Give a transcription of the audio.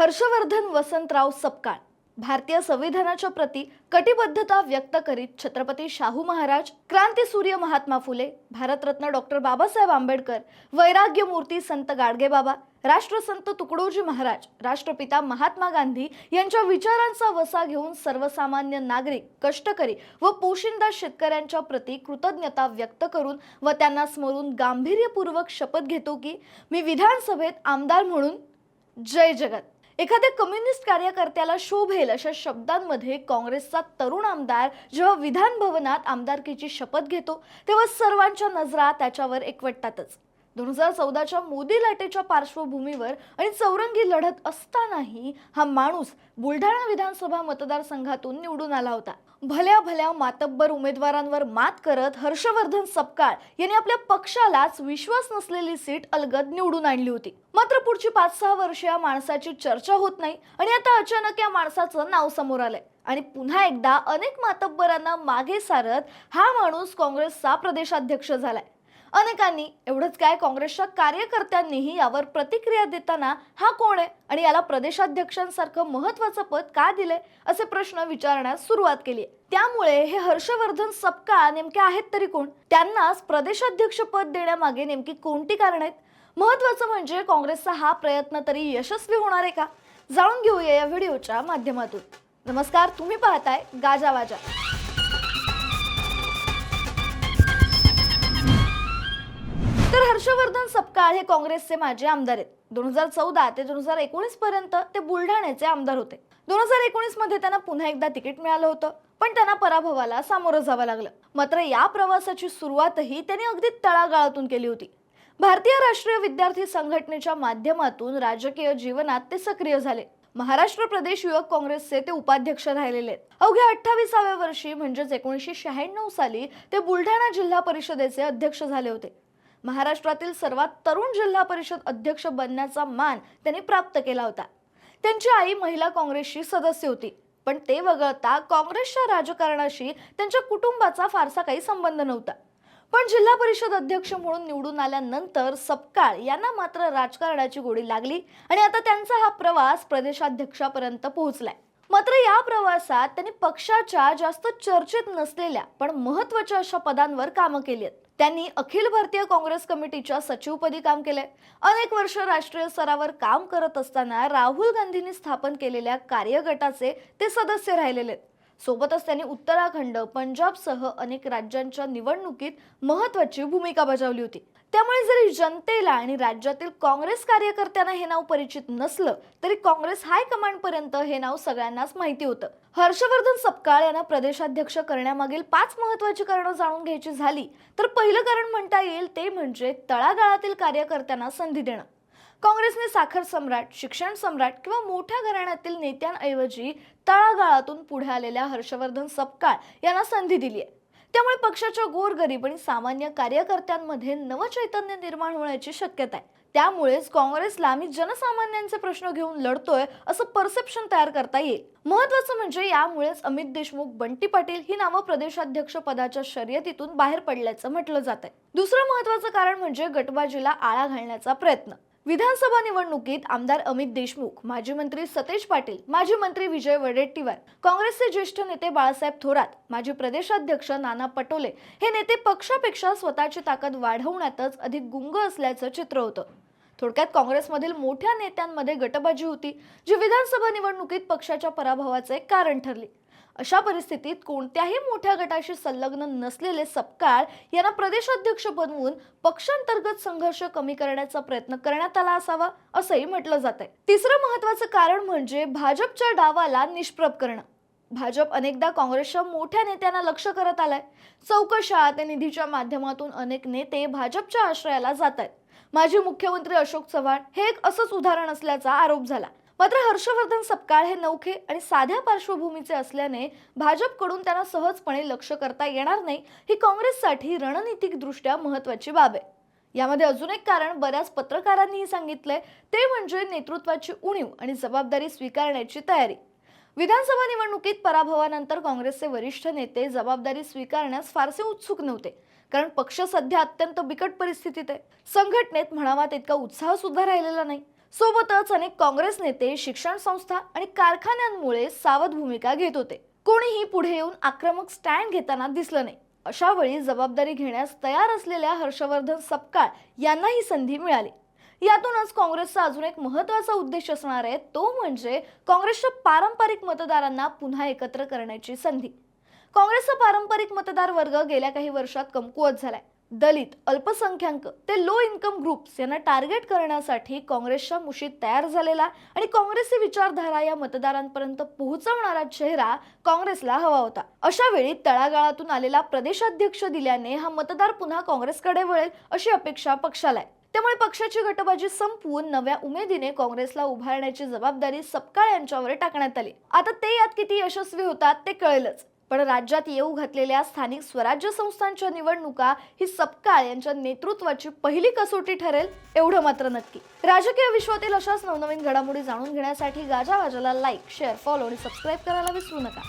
हर्षवर्धन वसंतराव सपकाळ भारतीय संविधानाच्या प्रती कटिबद्धता व्यक्त करीत छत्रपती शाहू महाराज क्रांतीसूर्य महात्मा फुले भारतरत्न डॉक्टर बाबासाहेब आंबेडकर वैराग्यमूर्ती संत गाडगेबाबा राष्ट्रसंत तुकडोजी महाराज राष्ट्रपिता महात्मा गांधी यांच्या विचारांचा वसा घेऊन सर्वसामान्य नागरिक कष्टकरी व पोशिंदा शेतकऱ्यांच्या प्रती कृतज्ञता व्यक्त करून व त्यांना स्मरून गांभीर्यपूर्वक शपथ घेतो की मी विधानसभेत आमदार म्हणून जय जगत. एखाद्या कम्युनिस्ट कार्यकर्त्याला शोभेल अशा शब्दांमध्ये काँग्रेसचा तरुण आमदार जेव्हा विधान भवनात आमदारकीची शपथ घेतो तेव्हा सर्वांच्या नजरा त्याच्यावर एकवटतातच. दोन हजार चौदाच्या मोदी लाटेच्या पार्श्वभूमीवर आणि चौरंगी लढत असतानाही हा माणूस बुलढाणा विधानसभा मतदारसंघातून निवडून आला होता. भल्या भल्या मातब्बर उमेदवारांवर मात करत हर्षवर्धन सपकाळ यांनी आपल्या पक्षालाच विश्वास नसलेली सीट अलगद निवडून आणली होती. मात्र पुढची पाच सहा वर्ष या माणसाची चर्चा होत नाही आणि आता अचानक या माणसाचं नाव समोर आलंय. आणि पुन्हा एकदा अनेक मातब्बरांना मागे सारत हा माणूस काँग्रेसचा प्रदेशाध्यक्ष झालाय. अनेकांनी एवढंच काय काँग्रेसच्या कार्यकर्त्यांनीही यावर प्रतिक्रिया देताना हा कोण आहे आणि याला प्रदेशाध्यक्षांसारखं महत्वाचं पद का दिले असे प्रश्न विचारण्यास सुरुवात केली आहे. त्यामुळे हे हर्षवर्धन सपका नेमके आहेत तरी कोण? त्यांनाच प्रदेशाध्यक्ष पद देण्यामागे नेमकी कोणती कारण आहेत? महत्वाचं म्हणजे काँग्रेसचा हा प्रयत्न तरी यशस्वी होणार आहे का? जाणून घेऊया या व्हिडिओच्या माध्यमातून. नमस्कार तुम्ही पाहताय गाजावाजा तर हर्षवर्धन सपकाळ हे काँग्रेसचे माजी आमदार आहेत. दोन हजार चौदा ते दोन हजार एकोणीस पर्यंत ते बुलढाण्याचे आमदार होते. दोन हजार एकोणीसमध्ये त्यांना पुन्हा एकदा तिकीट मिळालं होतं पण त्यांना पराभवाला सामोरं जावं लागलं. मात्र या प्रवासाची सुरुवातही त्यांनी अगदी तळागाळातून केली होती. भारतीय राष्ट्रीय विद्यार्थी संघटनेच्या माध्यमातून राजकीय जीवनात ते सक्रिय झाले. महाराष्ट्र प्रदेश युवक काँग्रेसचे ते उपाध्यक्ष राहिलेले आहेत. अवघ्या अठ्ठावीसाव्या वर्षी म्हणजेच एकोणीसशे शहाण्णव साली ते बुलढाणा जिल्हा परिषदेचे अध्यक्ष झाले होते. महाराष्ट्रातील सर्वात तरुण जिल्हा परिषद अध्यक्ष बनण्याचा मान त्यांनी प्राप्त केला होता. त्यांची आई महिला काँग्रेसची सदस्य होती पण ते वगळता काँग्रेसच्या राजकारणाशी त्यांच्या कुटुंबाचा फारसा काही संबंध नव्हता. पण जिल्हा परिषद अध्यक्ष म्हणून निवडून आल्यानंतर सपकाळ यांना मात्र राजकारणाची गोडी लागली आणि आता त्यांचा हा प्रवास प्रदेशाध्यक्षापर्यंत पोहोचलाय. मात्र या प्रवासात त्यांनी पक्षाच्या जास्त चर्चेत नसलेल्या पण महत्त्वाच्या अशा पदांवर कामं केली आहेत. त्यांनी अखिल भारतीय काँग्रेस कमिटीच्या सचिवपदी काम केले अनेक वर्ष राष्ट्रीय स्तरावर काम करत असताना राहुल गांधींनी स्थापन केलेल्या कार्यगटाचे ते सदस्य राहिलेले आहेत. सोबतच त्यांनी उत्तराखंड पंजाबसह अनेक राज्यांच्या निवडणुकीत महत्वाची भूमिका बजावली होती. त्यामुळे जरी जनतेला आणि राज्यातील काँग्रेस कार्यकर्त्यांना हे नाव परिचित नसलं तरी काँग्रेस हायकमांड पर्यंत हे नाव सगळ्यांनाच माहिती होतं. हर्षवर्धन सपकाळ यांना प्रदेशाध्यक्ष करण्यामागील पाच महत्वाची कारणं जाणून घ्यायची झाली तर पहिलं कारण म्हणता येईल ते म्हणजे तळागाळातील कार्यकर्त्यांना संधी देणं. काँग्रेसने साखर सम्राट शिक्षण सम्राट किंवा मोठ्या घराण्यातील नेत्यांऐवजी तळागाळातून पुढे आलेल्या हर्षवर्धन सपकाळ यांना संधी दिली आहे त्यामुळे पक्षाच्या गोरगरीब आणि सामान्य कार्यकर्त्यांमध्ये नवचैतन्य निर्माण होण्याची शक्यता आहे. त्यामुळेच काँग्रेसला आम्ही जनसामान्यांचे प्रश्न घेऊन लढतोय असं परसेप्शन तयार करता येईल. महत्वाचं म्हणजे यामुळेच अमित देशमुख बंटी पाटील ही नावं प्रदेशाध्यक्ष पदाच्या शर्यतीतून बाहेर पडल्याचं म्हटलं जात आहे दुसरं महत्वाचं कारण म्हणजे गटबाजीला आळा घालण्याचा प्रयत्न. विधानसभा निवडणुकीत आमदार अमित देशमुख माजी मंत्री सतेज पाटील माजी मंत्री विजय वडेट्टीवार काँग्रेसचे ज्येष्ठ नेते बाळासाहेब थोरात माजी प्रदेशाध्यक्ष नाना पटोले हे नेते पक्षापेक्षा स्वतःची ताकद वाढवण्यातच अधिक गुंग असल्याचं चित्र होतं. थोडक्यात काँग्रेसमधील मोठ्या नेत्यांमध्ये गटबाजी होती जी विधानसभा निवडणुकीत पक्षाच्या पराभवाचे एक कारण ठरली. अशा परिस्थितीत कोणत्याही मोठ्या गटाशी संलग्न नसलेले सपकाळ यांना प्रदेशाध्यक्ष बनवून पक्षांतर्गत संघर्ष कमी करण्याचा प्रयत्न करण्यात आला असावा असंही म्हटलं जात आहे तिसरं महत्वाचं कारण म्हणजे भाजपच्या डावाला निष्प्रभ करणं. भाजप अनेकदा काँग्रेसच्या मोठ्या नेत्यांना लक्ष करत आलाय. चौकशा ते निधीच्या माध्यमातून अनेक नेते भाजपच्या आश्रयाला जात आहेत माजी मुख्यमंत्री अशोक चव्हाण हे एक असंच उदाहरण असल्याचा आरोप झाला. मात्र हर्षवर्धन सपकाळ हे नौखे आणि साध्या पार्श्वभूमीचे असल्याने भाजपकडून त्यांना सहजपणे लक्ष करता येणार नाही ही काँग्रेससाठी रणनीतिकदृष्ट्या महत्त्वाची बाब आहे. यामध्ये अजून एक कारण बऱ्याच पत्रकारांनीही सांगितलंय ते म्हणजे नेतृत्वाची उणीव आणि जबाबदारी स्वीकारण्याची तयारी. विधानसभा निवडणुकीत पराभवानंतर काँग्रेसचे वरिष्ठ नेते जबाबदारी स्वीकारण्यास फारसे उत्सुक नव्हते कारण पक्ष सध्या अत्यंत बिकट परिस्थितीत आहे. संघटनेत म्हणावा तितका उत्साह सुद्धा राहिलेला नाही. सोबतच अनेक काँग्रेस नेते शिक्षण संस्था आणि कारखान्यांमुळे सावध भूमिका घेत होते. कोणीही पुढे येऊन आक्रमक स्टँड घेताना दिसलं नाही. अशा वेळी जबाबदारी घेण्यास तयार असलेल्या हर्षवर्धन सपकाळ यांना ही संधी मिळाली. यातूनच काँग्रेसचा अजून एक महत्त्वाचा उद्देश असणार आहे तो म्हणजे काँग्रेसच्या पारंपरिक मतदारांना पुन्हा एकत्र करण्याची संधी. काँग्रेसचा पारंपरिक मतदार वर्ग गेल्या काही वर्षात कमकुवत झालाय. दलित अल्पसंख्याक ते लो इन्कम ग्रुप्स यांना टार्गेट करण्यासाठी काँग्रेसच्या मुशीत तयार झालेला आणि काँग्रेसची विचारधारा या मतदारांपर्यंत पोहोचवणारा चेहरा काँग्रेसला हवा होता. अशा वेळी तळागाळातून आलेला प्रदेशाध्यक्ष दिल्याने हा मतदार पुन्हा काँग्रेसकडे वळेल अशी अपेक्षा पक्षाला आहे. त्यामुळे पक्षाची गटबाजी संपवून नव्या उमेदीने काँग्रेसला उभारण्याची जबाबदारी सपकाळ यांच्यावर टाकण्यात आली. आता ते यात किती यशस्वी होतात ते कळेलच. पण राज्यात येऊ घातलेल्या स्थानिक स्वराज्य संस्थांच्या निवडणुका ही सपकाळ यांच्या नेतृत्वाची पहिली कसोटी ठरेल एवढं मात्र नक्की. राजकीय विश्वातील अशाच नवनवीन घडामोडी जाणून घेण्यासाठी गाजा वाजाला लाईक शेअर फॉलो आणि सबस्क्राईब करायला विसरू नका.